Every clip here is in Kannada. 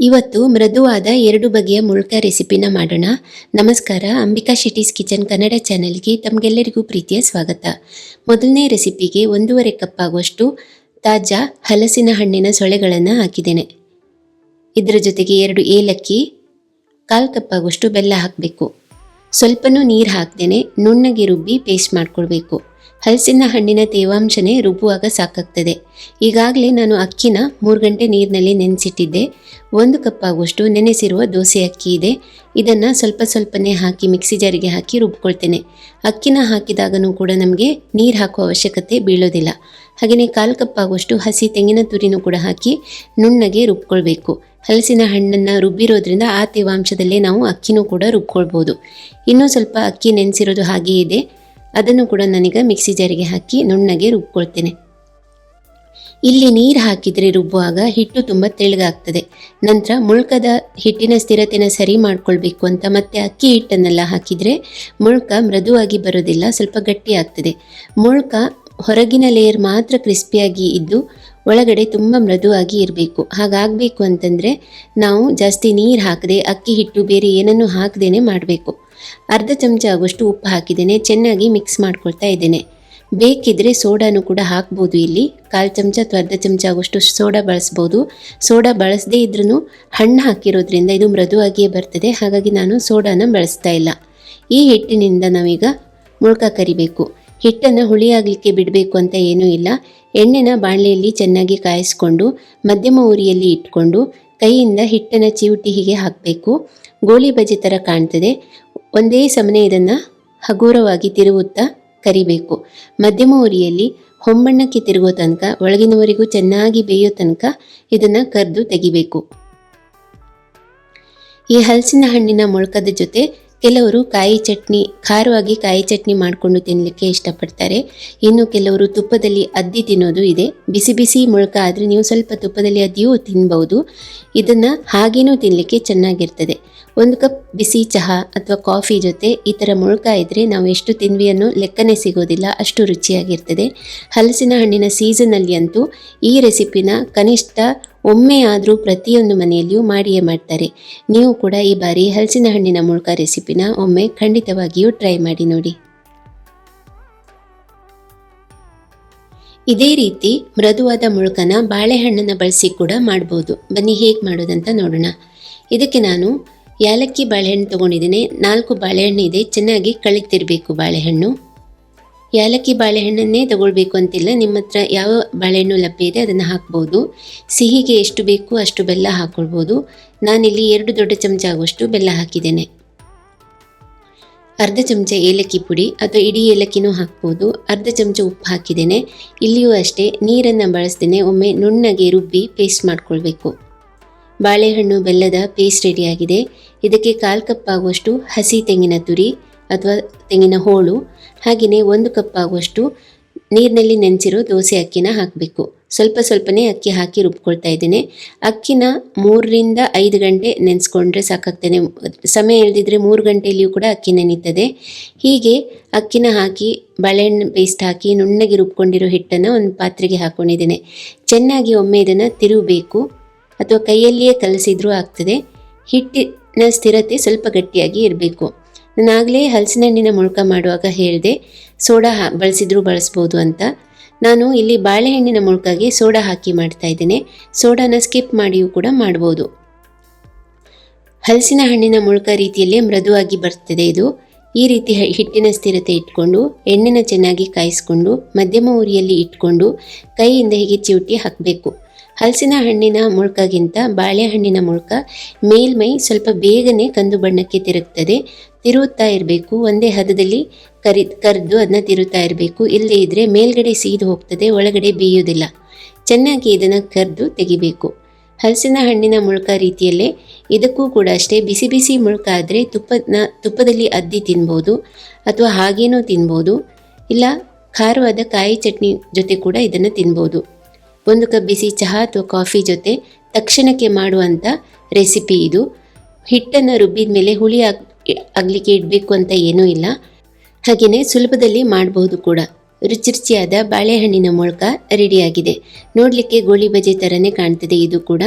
ಇವತ್ತು ಮೃದುವಾದ ಎರಡು ಬಗೆಯ ಮುಳ್ಕ ರೆಸಿಪಿನ ಮಾಡೋಣ. ನಮಸ್ಕಾರ, ಅಂಬಿಕಾ ಶಿಟೀಸ್ ಕಿಚನ್ ಕನ್ನಡ ಚಾನೆಲ್ಗೆ ತಮಗೆಲ್ಲರಿಗೂ ಪ್ರೀತಿಯ ಸ್ವಾಗತ. ಮೊದಲನೇ ರೆಸಿಪಿಗೆ ಒಂದೂವರೆ ಕಪ್ ಆಗುವಷ್ಟು ತಾಜಾ ಹಲಸಿನ ಹಣ್ಣಿನ ಸೊಳೆಗಳನ್ನು ಹಾಕಿದ್ದೇನೆ. ಇದರ ಜೊತೆಗೆ ಎರಡು ಏಲಕ್ಕಿ, ಕಾಲು ಕಪ್ ಆಗುವಷ್ಟು ಬೆಲ್ಲ ಹಾಕಬೇಕು. ಸ್ವಲ್ಪನೂ ನೀರು ಹಾಕ್ದೇನೆ ನುಣ್ಣಗೆ ರುಬ್ಬಿ ಪೇಸ್ಟ್ ಮಾಡ್ಕೊಳ್ಬೇಕು. ಹಲಸಿನ ಹಣ್ಣಿನ ತೇವಾಂಶನೇ ರುಬ್ಬುವಾಗ ಸಾಕಾಗ್ತದೆ. ಈಗಾಗಲೇ ನಾನು ಅಕ್ಕಿನ ಮೂರು ಗಂಟೆ ನೀರಿನಲ್ಲಿ ನೆನೆಸಿಟ್ಟಿದ್ದೆ. ಒಂದು ಕಪ್ ಆಗುವಷ್ಟು ನೆನೆಸಿರುವ ದೋಸೆ ಅಕ್ಕಿ ಇದೆ. ಇದನ್ನು ಸ್ವಲ್ಪ ಸ್ವಲ್ಪನೇ ಹಾಕಿ ಮಿಕ್ಸಿ ಜಾರಿಗೆ ಹಾಕಿ ರುಬ್ಕೊಳ್ತೇನೆ. ಅಕ್ಕಿನ ಹಾಕಿದಾಗನೂ ಕೂಡ ನಮಗೆ ನೀರು ಹಾಕುವ ಅವಶ್ಯಕತೆ ಬೀಳೋದಿಲ್ಲ. ಹಾಗೆಯೇ ಕಾಲು ಕಪ್ ಆಗುವಷ್ಟು ಹಸಿ ತೆಂಗಿನ ತುರಿನೂ ಕೂಡ ಹಾಕಿ ನುಣ್ಣಗೆ ರುಬ್ಕೊಳ್ಬೇಕು. ಹಲಸಿನ ಹಣ್ಣನ್ನು ರುಬ್ಬಿರೋದ್ರಿಂದ ಆ ತೇವಾಂಶದಲ್ಲೇ ನಾವು ಅಕ್ಕಿನೂ ಕೂಡ ರುಬ್ಕೊಳ್ಬೋದು. ಇನ್ನೂ ಸ್ವಲ್ಪ ಅಕ್ಕಿ ನೆನೆಸಿರೋದು ಹಾಗೇ ಇದೆ. ಅದನ್ನು ಕೂಡ ನಾನೀಗ ಮಿಕ್ಸಿ ಜಾರಿಗೆ ಹಾಕಿ ನುಣ್ಣಗೆ ರುಬ್ಕೊಳ್ತೇನೆ. ಇಲ್ಲಿ ನೀರು ಹಾಕಿದರೆ ರುಬ್ಬುವಾಗ ಹಿಟ್ಟು ತುಂಬ ತೆಳ್ಳಗಾಗ್ತದೆ. ನಂತರ ಮುಳ್ಕದ ಹಿಟ್ಟಿನ ಸ್ಥಿರತೆನ ಸರಿ ಮಾಡ್ಕೊಳ್ಬೇಕು ಅಂತ ಮತ್ತೆ ಅಕ್ಕಿ ಹಿಟ್ಟನ್ನೆಲ್ಲ ಹಾಕಿದರೆ ಮುಳ್ಕ ಮೃದುವಾಗಿ ಬರೋದಿಲ್ಲ ಸ್ವಲ್ಪ ಗಟ್ಟಿ ಆಗ್ತದೆ ಮುಳ್ಕ ಹೊರಗಿನ ಲೇಯರ್ ಮಾತ್ರ ಕ್ರಿಸ್ಪಿಯಾಗಿ ಇದ್ದು ಒಳಗಡೆ ತುಂಬ ಮೃದುವಾಗಿ ಇರಬೇಕು. ಹಾಗಾಗಬೇಕು ಅಂತಂದರೆ ನಾವು ಜಾಸ್ತಿ ನೀರು ಹಾಕದೆ ಅಕ್ಕಿ ಹಿಟ್ಟು ಬೇರೆ ಏನನ್ನು ಹಾಕದೇನೆ ಮಾಡಬೇಕು. ಅರ್ಧ ಚಮಚ ಆಗುವಷ್ಟು ಉಪ್ಪು ಹಾಕಿದ್ದೇನೆ, ಚೆನ್ನಾಗಿ ಮಿಕ್ಸ್ ಮಾಡ್ಕೊಳ್ತಾ ಇದ್ದೇನೆ. ಬೇಕಿದ್ರೆ ಸೋಡಾನು ಕೂಡ ಹಾಕ್ಬೋದು ಇಲ್ಲಿ. ಕಾಲು ಚಮಚ ಅಥವಾ ಅರ್ಧ ಚಮಚ ಆಗುವಷ್ಟು ಸೋಡಾ ಬಳಸ್ಬೋದು. ಸೋಡಾ ಬಳಸದೇ ಇದ್ರೂ ಹಣ್ಣು ಹಾಕಿರೋದ್ರಿಂದ ಇದು ಮೃದುವಾಗಿಯೇ ಬರ್ತದೆ. ಹಾಗಾಗಿ ನಾನು ಸೋಡಾನ ಬಳಸ್ತಾ ಇಲ್ಲ. ಈ ಹಿಟ್ಟಿನಿಂದ ನಾವೀಗ ಮುಳ್ಕ ಕರಿಬೇಕು. ಹಿಟ್ಟನ್ನು ಹುಳಿಯಾಗಲಿಕ್ಕೆ ಬಿಡಬೇಕು ಅಂತ ಏನೂ ಇಲ್ಲ. ಎಣ್ಣೆನ ಬಾಣಲೆಯಲ್ಲಿ ಚೆನ್ನಾಗಿ ಕಾಯಿಸ್ಕೊಂಡು, ಮಧ್ಯಮ ಉರಿಯಲ್ಲಿ ಇಟ್ಕೊಂಡು, ಕೈಯಿಂದ ಹಿಟ್ಟನ್ನು ಚಿವುಟಿ ಹೀಗೆ ಹಾಕಬೇಕು. ಗೋಳಿ ಬಜೆ ಥರ ಕಾಣ್ತದೆ. ಒಂದೇ ಸಮನೆ ಇದನ್ನು ಹಗುರವಾಗಿ ತಿರುಗುತ್ತಾ ಕರಿಬೇಕು. ಮಧ್ಯಮ ಉರಿಯಲ್ಲಿ ಹೊಂಬಣ್ಣಕ್ಕೆ ತಿರುಗೋ ತನಕ, ಒಳಗಿನವರೆಗೂ ಚೆನ್ನಾಗಿ ಬೇಯೋ ತನಕ ಇದನ್ನು ಕರೆದು ತೆಗಿಬೇಕು. ಈ ಹಲಸಿನ ಹಣ್ಣಿನ ಮೊಳಕದ ಜೊತೆ ಕೆಲವರು ಕಾಯಿ ಚಟ್ನಿ, ಖಾರವಾಗಿ ಕಾಯಿ ಚಟ್ನಿ ಮಾಡಿಕೊಂಡು ತಿನ್ನಲಿಕ್ಕೆ ಇಷ್ಟಪಡ್ತಾರೆ. ಇನ್ನು ಕೆಲವರು ತುಪ್ಪದಲ್ಲಿ ಅದ್ದಿ ತಿನ್ನೋದು ಇದೆ. ಬಿಸಿ ಬಿಸಿ ಮೊಳಕ ಆದರೆ ನೀವು ಸ್ವಲ್ಪ ತುಪ್ಪದಲ್ಲಿ ಅದ್ದಿಯೂ ತಿನ್ಬಹುದು. ಇದನ್ನು ಹಾಗೇನೂ ತಿನ್ನಲಿಕ್ಕೆ ಚೆನ್ನಾಗಿರ್ತದೆ. ಒಂದು ಕಪ್ ಬಿಸಿ ಚಹಾ ಅಥವಾ ಕಾಫಿ ಜೊತೆ ಈ ಥರ ಮೊಳಕ ಇದ್ದರೆ ನಾವು ಎಷ್ಟು ತಿನ್ವಿ ಅನ್ನೋ ಲೆಕ್ಕನೇ ಸಿಗೋದಿಲ್ಲ. ಅಷ್ಟು ರುಚಿಯಾಗಿರ್ತದೆ. ಹಲಸಿನ ಹಣ್ಣಿನ ಸೀಸನಲ್ಲಿ ಅಂತೂ ಈ ರೆಸಿಪಿನ ಕನಿಷ್ಠ ಒಮ್ಮೆ ಆದರೂ ಪ್ರತಿಯೊಂದು ಮನೆಯಲ್ಲಿಯೂ ಮಾಡಿಯೇ ಮಾಡ್ತಾರೆ. ನೀವು ಕೂಡ ಈ ಬಾರಿ ಹಲಸಿನ ಹಣ್ಣಿನ ಮುಳ್ಕ ರೆಸಿಪಿನ ಒಮ್ಮೆ ಖಂಡಿತವಾಗಿಯೂ ಟ್ರೈ ಮಾಡಿ ನೋಡಿ. ಇದೇ ರೀತಿ ಮೃದುವಾದ ಮುಳ್ಕನ ಬಾಳೆಹಣ್ಣನ್ನು ಬಳಸಿ ಕೂಡ ಮಾಡ್ಬೋದು. ಬನ್ನಿ ಹೇಗೆ ಮಾಡೋದಂತ ನೋಡೋಣ. ಇದಕ್ಕೆ ನಾನು ಯಾಲಕ್ಕಿ ಬಾಳೆಹಣ್ಣು ತಗೊಂಡಿದ್ದೀನಿ. ನಾಲ್ಕು ಬಾಳೆಹಣ್ಣು ಇದೆ. ಚೆನ್ನಾಗಿ ಕಳಿತಿರಬೇಕು ಬಾಳೆಹಣ್ಣು. ಯಾಲಕ್ಕಿ ಬಾಳೆಹಣ್ಣನ್ನೇ ತಗೊಳ್ಬೇಕು ಅಂತಿಲ್ಲ. ನಿಮ್ಮ ಹತ್ರ ಯಾವ ಬಾಳೆಹಣ್ಣು ಲಭ್ಯ ಇದೆ ಅದನ್ನು ಹಾಕ್ಬೋದು. ಸಿಹಿಗೆ ಎಷ್ಟು ಬೇಕು ಅಷ್ಟು ಬೆಲ್ಲ ಹಾಕ್ಕೊಳ್ಬೋದು ನಾನಿಲ್ಲಿ ಎರಡು ದೊಡ್ಡ ಚಮಚ ಆಗುವಷ್ಟು ಬೆಲ್ಲ ಹಾಕಿದ್ದೇನೆ. ಅರ್ಧ ಚಮಚ ಏಲಕ್ಕಿ ಪುಡಿ ಅಥವಾ ಇಡೀ ಏಲಕ್ಕಿನೂ ಹಾಕ್ಬೋದು. ಅರ್ಧ ಚಮಚ ಉಪ್ಪು ಹಾಕಿದ್ದೇನೆ. ಇಲ್ಲಿಯೂ ಅಷ್ಟೇ ನೀರನ್ನು ಬಳಸ್ತೇನೆ ಒಮ್ಮೆ ನುಣ್ಣಗೆ ರುಬ್ಬಿ ಪೇಸ್ಟ್ ಮಾಡ್ಕೊಳ್ಬೇಕು. ಬಾಳೆಹಣ್ಣು ಬೆಲ್ಲದ ಪೇಸ್ಟ್ ರೆಡಿಯಾಗಿದೆ ಇದಕ್ಕೆ ಕಾಲು ಕಪ್ ಆಗುವಷ್ಟು ಹಸಿ ತೆಂಗಿನ ತುರಿ ಅಥವಾ ತೆಂಗಿನ ಹೋಳು, ಹಾಗೆಯೇ ಒಂದು ಕಪ್ ಆಗುವಷ್ಟು ನೀರಿನಲ್ಲಿ ನೆನೆಸಿರೋ ದೋಸೆ ಅಕ್ಕಿನ ಹಾಕಬೇಕು. ಸ್ವಲ್ಪ ಸ್ವಲ್ಪನೇ ಅಕ್ಕಿ ಹಾಕಿ ರುಬ್ಕೊಳ್ತಾ ಇದ್ದೇನೆ. ಅಕ್ಕಿನ ಮೂರರಿಂದ ಐದು ಗಂಟೆ ನೆನೆಸ್ಕೊಂಡ್ರೆ ಸಾಕಾಗ್ತದೆ ಸಮಯ ಇಳಿದಿದ್ರೆ ಮೂರು ಗಂಟೆಯಲ್ಲಿಯೂ ಕೂಡ ಅಕ್ಕಿ ನೆನೀತದೆ. ಹೀಗೆ ಅಕ್ಕಿನ ಹಾಕಿ, ಬಾಳೆಹಣ್ಣು ಪೇಸ್ಟ್ ಹಾಕಿ, ನುಣ್ಣಗೆ ರುಬ್ಕೊಂಡಿರೋ ಹಿಟ್ಟನ್ನು ಒಂದು ಪಾತ್ರೆಗೆ ಹಾಕ್ಕೊಂಡಿದ್ದೇನೆ ಚೆನ್ನಾಗಿ ಒಮ್ಮೆ ಇದನ್ನು ತಿರುಗಬೇಕು. ಅಥವಾ ಕೈಯಲ್ಲಿಯೇ ಕಲಸಿದ್ರೂ ಆಗ್ತದೆ. ಹಿಟ್ಟಿನ ಸ್ಥಿರತೆ ಸ್ವಲ್ಪ ಗಟ್ಟಿಯಾಗಿ ಇರಬೇಕು. ನಾನಾಗಲೇ ಹಲಸಿನ ಹಣ್ಣಿನ ಮುಳ್ಕ ಮಾಡುವಾಗ ಹೇಳಿದೆ ಸೋಡಾ ಹಾ, ಬಳಸಿದ್ರೂ ಬಳಸ್ಬೋದು ಅಂತ. ನಾನು ಇಲ್ಲಿ ಬಾಳೆಹಣ್ಣಿನ ಮುಳ್ಕಾಗಿ ಸೋಡಾ ಹಾಕಿ ಮಾಡ್ತಾ ಇದ್ದೇನೆ. ಸೋಡಾನ ಸ್ಕಿಪ್ ಮಾಡಿಯೂ ಕೂಡ ಮಾಡ್ಬೋದು. ಹಲಸಿನ ಹಣ್ಣಿನ ಮುಳ್ಕ ರೀತಿಯಲ್ಲೇ ಮೃದುವಾಗಿ ಬರ್ತದೆ ಇದು. ಈ ರೀತಿ ಹಿಟ್ಟಿನ ಸ್ಥಿರತೆ ಇಟ್ಕೊಂಡು, ಎಣ್ಣೆನ ಚೆನ್ನಾಗಿ ಕಾಯಿಸ್ಕೊಂಡು, ಮಧ್ಯಮ ಉರಿಯಲ್ಲಿ ಇಟ್ಕೊಂಡು, ಕೈಯಿಂದ ಹೀಗೆ ಚಿವುಟಿ ಹಾಕಬೇಕು. ಹಲಸಿನ ಹಣ್ಣಿನ ಮುಳ್ಕಗಿಂತ ಬಾಳೆಹಣ್ಣಿನ ಮುಳ್ಕ ಮೇಲ್ಮೈ ಸ್ವಲ್ಪ ಬೇಗನೆ ಕಂದು ಬಣ್ಣಕ್ಕೆ ತಿರುಗ್ತದೆ. ತಿರುವುತ್ತಾ ಇರಬೇಕು. ಒಂದೇ ಹದದಲ್ಲಿ ಕರಿ, ಕರೆದು ಅದನ್ನ ತಿರುತ್ತಾ ಇರಬೇಕು. ಇಲ್ಲದೇ ಇದ್ದರೆ ಮೇಲ್ಗಡೆ ಸೀದು ಹೋಗ್ತದೆ, ಒಳಗಡೆ ಬೇಯೋದಿಲ್ಲ ಚೆನ್ನಾಗಿ ಇದನ್ನು ಕರೆದು ತೆಗಿಬೇಕು. ಹಲಸಿನ ಹಣ್ಣಿನ ಮುಳ್ಕ ರೀತಿಯಲ್ಲೇ ಇದಕ್ಕೂ ಕೂಡ ಅಷ್ಟೇ. ಬಿಸಿ ಬಿಸಿ ಮುಳ್ಕ ಆದರೆ ತುಪ್ಪನ, ತುಪ್ಪದಲ್ಲಿ ಅದ್ದಿ ತಿನ್ಬೋದು ಅಥವಾ ಹಾಗೇನೂ ತಿನ್ಬೋದು. ಇಲ್ಲ, ಖಾರವಾದ ಕಾಯಿ ಚಟ್ನಿ ಜೊತೆ ಕೂಡ ಇದನ್ನು ತಿನ್ಬೋದು. ಒಂದು ಕಪ್ ಬಿಸಿ ಚಹಾ ಅಥವಾ ಕಾಫಿ ಜೊತೆ ತಕ್ಷಣಕ್ಕೆ ಮಾಡುವಂಥ ರೆಸಿಪಿ ಇದು. ಹಿಟ್ಟನ್ನು ರುಬ್ಬಿದ ಮೇಲೆ ಹುಳಿ ಆಗ್ ಆಗಲಿಕ್ಕೆ ಇಡಬೇಕು ಅಂತ ಏನೂ ಇಲ್ಲ. ಹಾಗೆಯೇ ಸುಲಭದಲ್ಲಿ ಮಾಡಬಹುದು ಕೂಡ. ರುಚಿ ರುಚಿಯಾದ ಬಾಳೆಹಣ್ಣಿನ ಮೊಳಕ ರೆಡಿಯಾಗಿದೆ. ನೋಡಲಿಕ್ಕೆ ಗೋಳಿ ಬಜೆ ಥರನೇ ಕಾಣ್ತದೆ ಇದು ಕೂಡ.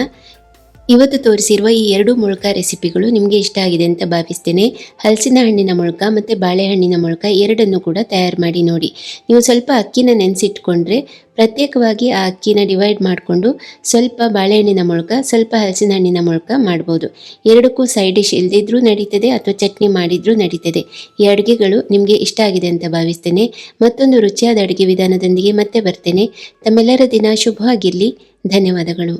ಇವತ್ತು ತೋರಿಸಿರುವ ಈ ಎರಡು ಮೊಳಕ ರೆಸಿಪಿಗಳು ನಿಮಗೆ ಇಷ್ಟ ಆಗಿದೆ ಅಂತ ಭಾವಿಸ್ತೇನೆ. ಹಲಸಿನ ಹಣ್ಣಿನ ಮೊಳಕ ಮತ್ತು ಬಾಳೆಹಣ್ಣಿನ ಮೊಳಕ ಎರಡನ್ನು ಕೂಡ ತಯಾರು ಮಾಡಿ ನೋಡಿ. ನೀವು ಸ್ವಲ್ಪ ಅಕ್ಕಿನ ನೆನೆಸಿಟ್ಕೊಂಡ್ರೆ ಪ್ರತ್ಯೇಕವಾಗಿ ಆ ಅಕ್ಕಿನ ಡಿವೈಡ್ ಮಾಡಿಕೊಂಡು ಸ್ವಲ್ಪ ಬಾಳೆಹಣ್ಣಿನ ಮೊಳಕ, ಸ್ವಲ್ಪ ಹಲಸಿನ ಹಣ್ಣಿನ ಮೊಳಕ ಮಾಡ್ಬೋದು. ಎರಡಕ್ಕೂ ಸೈಡ್ ಡಿಶ್ ಇಲ್ಲದಿದ್ರೂ ನಡೀತದೆ ಅಥವಾ ಚಟ್ನಿ ಮಾಡಿದ್ರೂ ನಡೀತದೆ. ಈ ಅಡುಗೆಗಳು ನಿಮಗೆ ಇಷ್ಟ ಆಗಿದೆ ಅಂತ ಭಾವಿಸ್ತೇನೆ. ಮತ್ತೊಂದು ರುಚಿಯಾದ ಅಡುಗೆ ವಿಧಾನದೊಂದಿಗೆ ಮತ್ತೆ ಬರ್ತೇನೆ. ತಮ್ಮೆಲ್ಲರ ದಿನ ಶುಭವಾಗಿರಲಿ. ಧನ್ಯವಾದಗಳು.